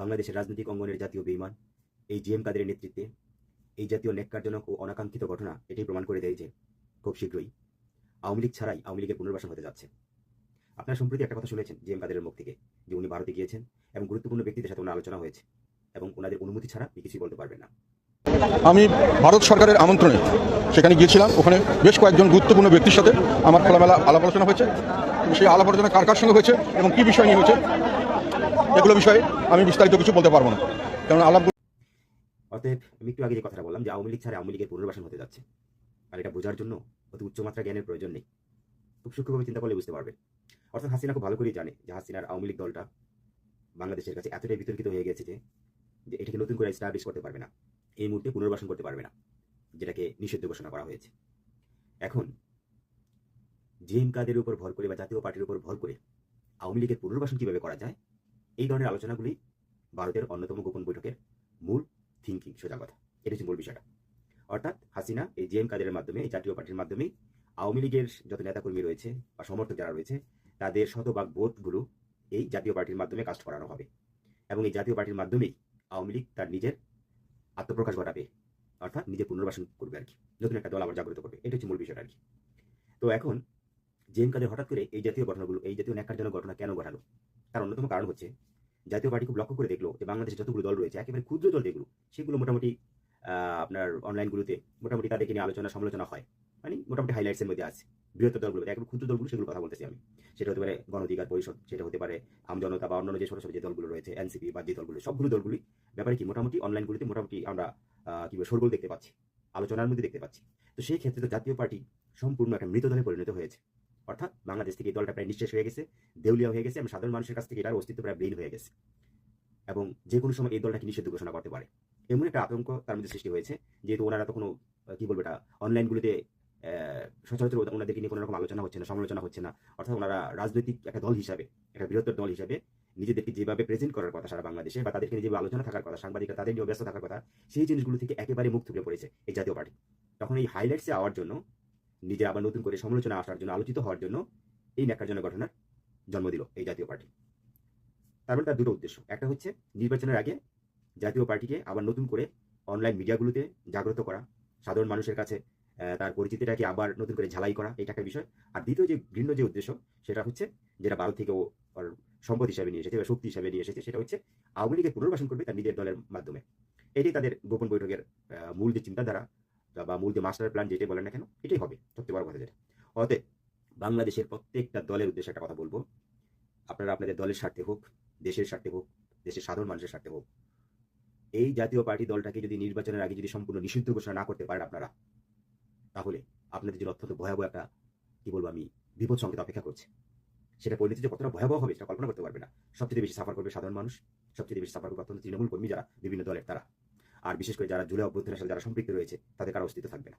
বাংলাদেশের রাজনৈতিক অঙ্গনের জাতীয় বেইমান, এই জিএম কাদের নেতৃত্বে এই জাতীয় ন্যাক্কারজনক ও অনাকাঙ্ক্ষিত ঘটনা এটাই প্রমাণ করে দেয় যে খুব শীঘ্রই আওয়ামী লীগ ছাড়াই আওয়ামী লীগের পুনর্বাসন হতে যাচ্ছে। আপনারা সম্প্রতি একটা কথা শুনেছেন জিএম কাদের মুখ থেকে, যে উনি ভারতে গিয়েছেন এবং গুরুত্বপূর্ণ ব্যক্তিদের সাথে ওনার আলোচনা হয়েছে এবং ওনাদের অনুমতি ছাড়া কিছুই বলতে পারবেন না। আমি ভারত সরকারের আমন্ত্রণে সেখানে গিয়েছিলাম, ওখানে বেশ কয়েকজন গুরুত্বপূর্ণ ব্যক্তির সাথে আমার খোলামেলা আলাপ আলোচনা হয়েছে। সেই আলাপ আলোচনা কার কার সঙ্গে হয়েছে এবং কী বিষয় নিয়ে হয়েছে এগুলো বিষয়ে আমি বিস্তারিত কিছু বলতে পারব না। কারণ আলাপ অতএব আমি একটু আগে যে কথাটা বললাম যে আওয়ামী লীগ ছাড়া আওয়ামী লীগের পুনর্বাসন হতে যাচ্ছে। আর এটা বোঝার জন্য অতি উচ্চমাত্রা জ্ঞানের প্রয়োজন নেই। খুব সূক্ষ্মভাবে চিন্তা করলে বুঝতে পারবে অর্থাৎ হাসিনা খুব ভালো করেই জানে যে হাসিনার আওয়ামী লীগ দলটা বাংলাদেশের কাছে এতটাই বিতর্কিত হয়ে গেছে যে যে এটাকে নতুন করে স্টাবলিশ করতে পারবে না। এই মুহূর্তে পুনর্বাসন করতে পারবে না, যেটাকে নিষিদ্ধ ঘোষণা করা হয়েছে। এখন জিএম কাদের উপর ভর করে বা জাতীয় পার্টির উপর ভর করে আওয়ামী লীগের পুনর্বাসন কীভাবে করা যায় এই ধরনের আলোচনাগুলি ভারতের অন্যতম গোপন বৈঠকের মূল থিঙ্কিং সোজা কথা। এটা হচ্ছে মূল বিষয়টা। অর্থাৎ হাসিনা এই জিএম কাদের মাধ্যমে, এই জাতীয় পার্টির মাধ্যমে আওয়ামী লীগের যত নেতাকর্মী রয়েছে বা সমর্থক যারা রয়েছে, তাদের শতভাগ ভোটগুলো এই জাতীয় পার্টির মাধ্যমে কাস্ট করানো হবে। এবং এই জাতীয় পার্টির মাধ্যমেই আওয়ামী লীগ তার নিজের আত্মপ্রকাশ ঘটাবে, অর্থাৎ নিজের পুনর্বাসন করবে আর কি। নতুন একটা দল আবার জাগ্রত করবে। এটা হচ্ছে মূল বিষয়টা আর কি। তো এখন জিএম কাদের হঠাৎ করে এই জাতীয় ঘটনাগুলো, এই জাতীয় ন্যাক্কারজনক ঘটনা কেন ঘটালো? তার অন্যতম কারণ হচ্ছে জাতীয় পার্টি খুব লক্ষ্য করে দেখল যে বাংলাদেশে যতগুলো দল রয়েছে, একেবারে ক্ষুদ্র দল যেগুলো, সেগুলো মোটামুটি আপনার অনলাইনগুলোতে মোটামুটি তাদেরকে নিয়ে আলোচনা, সমালোচনা হয়। মানে মোটামুটি হাইলাইটসের মধ্যে আছে। বৃহত্তর দলগুলো একেবারে ক্ষুদ্র দলগুলো সেগুলো কথা বলতেছি আমি। সেটা হতে পারে গণ অধিকার পরিষদ, সেটা হতে পারে আমজনতা বা অন্যান্য যে ছোট ছোট যে দলগুলো রয়েছে এনসিপি বা যে দলগুলো, সবগুলো দলগুলি, ব্যাপারে কি মোটামুটি অনলাইনগুলিতে মোটামুটি আমরা কি সরগোল দেখতে পাচ্ছি, আলোচনার মধ্যে দেখতে পাচ্ছি। তো সেই ক্ষেত্রে তো জাতীয় পার্টি সম্পূর্ণ একটা মৃতদলে পরিণত হয়েছে। অর্থাৎ বাংলাদেশ থেকে এই দলটা প্রায় নিঃশেষ হয়ে গেছে, দেউলিয়া হয়ে গেছে এবং সাধারণ মানুষের কাছ থেকে এটার অস্তিত্ব প্রায় ব্রেন হয়ে গেছে। এবং যে কোনো সময় এই দলটাকে নিষিদ্ধ ঘোষণা করতে পারে। এমন একটা আতঙ্ক তার মধ্যে সৃষ্টি হয়েছে যেহেতু ওনারা তো কোনো কি বলব এটা অনলাইনগুলিতে সচরাচর ওনাদেরকে নিয়ে কোনো রকম আলোচনা হচ্ছে না, সমালোচনা হচ্ছে না। অর্থাৎ ওনারা রাজনৈতিক একটা দল হিসাবে, একটা বৃহত্তর দল হিসাবে নিজেদেরকে যেভাবে প্রেজেন্ট করার কথা সারা বাংলাদেশে বা তাদেরকে যেভাবে আলোচনা থাকার কথা, সাংবাদিকরা তাদের নিয়ে ব্যস্ত থাকার কথা, সেই জিনিসগুলো থেকে একেবারে মুখ থুবড়ে পড়েছে এই জাতীয় পার্টি। তখন এই হাইলাইটসে আওয়ার জন্য নিজে আবার নতুন করে সমালোচনা আসার জন্য আলোচিত হওয়ার জন্য এই ন্যাক্কারজনক ঘটনার জন্ম দিল এই জাতীয় পার্টি। তারপরে তার দুটো উদ্দেশ্য। একটা হচ্ছে নির্বাচনের আগে জাতীয় পার্টিকে আবার নতুন করে অনলাইন মিডিয়াগুলোতে জাগ্রত করা, সাধারণ মানুষের কাছে তার পরিচিতিটাকে আবার নতুন করে ঝালাই করা, এটা একটা বিষয়। আর দ্বিতীয় যে ভিন্ন যে উদ্দেশ্য, সেটা হচ্ছে যেটা ভারত থেকে ও সম্পদ হিসাবে নিয়ে এসেছে বা শক্তি হিসাবে নিয়ে এসেছে, সেটা হচ্ছে আওয়ামী লীগের পুনর্বাসন করবে তার নিজের দলের মাধ্যমে। এটাই তাদের গোপন বৈঠকের মূল যে চিন্তাধারা বা যে মাস্টার প্ল্যান যেটাই বলেন না কেন, এটাই হবে। সবচেয়ে বড় কথা যেটা। অতএব বাংলাদেশের প্রত্যেকটা দলের উদ্দেশ্যে একটা কথা বলব। আপনারা আপনাদের দলের স্বার্থে হোক, দেশের স্বার্থে হোক, দেশের সাধারণ মানুষের স্বার্থে হোক, এই জাতীয় পার্টি দলটাকে যদি নির্বাচনের আগে যদি সম্পূর্ণ নিষিদ্ধ ঘোষণা না করতে পারেন আপনারা, তাহলে আপনাদের জন্য অত্যন্ত ভয়াবহ একটা, কি বলব আমি, বিপদ সংকেত অপেক্ষা করছে। সেটা পরিণতি যে কতটা ভয়াবহ হবে সেটা কল্পনা করতে পারবে না। সবচেয়ে বেশি সাফার করবে সাধারণ মানুষ, সবচেয়ে বেশি সাফার করবে অত্যন্ত তৃণমূল কর্মী যারা, বিভিন্ন দলের তারা। আর বিশেষ করে যারা জুলাই অভ্যন্তরীণ সাথে যারা সম্পৃক্ত রয়েছে, তাদের কারও অস্তিত্ব থাকবে না।